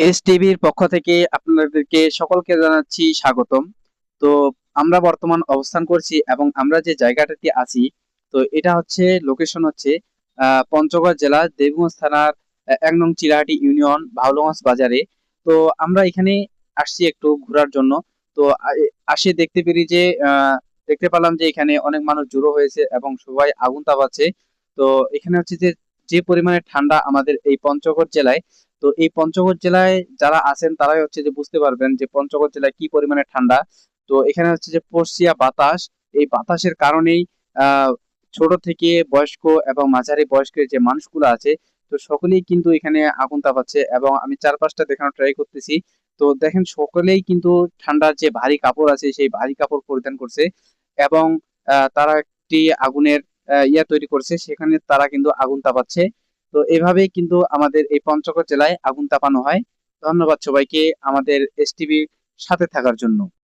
S টিভির পক্ষ থেকে আপনাদেরকে সকলকে জানাচ্ছি স্বাগতম। তো আমরা বর্তমান অবস্থান করছি এবং আমরা যে জায়গাটাতে আছি, তো এটা হচ্ছে লোকেশন হচ্ছে পঞ্চগড় জেলা দেবগঞ্জ থানার এক নং চিলাহাটি ইউনিয়ন ভাওলগঞ্জ বাজারে। তো আমরা এখানে আসছি একটু ঘোরার জন্য। তো আসে দেখতে পেরি যে দেখতে পেলাম যে এখানে অনেক মানুষ জড়ো হয়েছে এবং সবাই আগুন তাপাচ্ছে তো এখানে হচ্ছে যে যে পরিমাণে ঠান্ডা আমাদের এই পঞ্চগড় জেলায় তো এই পঞ্চগড় জেলায় যারা আছেন, তারাই হচ্ছে যে বুঝতে পারবেন যে পঞ্চগড় জেলায় কি পরিমাণে ঠান্ডা। তো এখানে হচ্ছে যে পর্ষিয়া বাতাস, এই বাতাসের কারণেই ছোট থেকে বয়স্ক এবং মাঝারি বয়স্কের যে মানুষগুলো আছে, তো সকলেই কিন্তু এখানে আগুন তাপাচ্ছে এবং আমি চারপাশটা দেখানোর ট্রাই করতেছি। তো দেখেন সকলেই কিন্তু ঠান্ডার যে ভারী কাপড় আছে, সেই ভারী কাপড় পরিধান করছে এবং তারা একটি আগুনের ইয়া তৈরি করছে, সেখানে তারা কিন্তু আগুন তাপাচ্ছে। তো এভাবেই কিন্তু আমাদের এই পঞ্চগড় জেলায় আগুন তাপানো হয়। ধন্যবাদ সবাইকে আমাদের এস সাথে থাকার জন্য।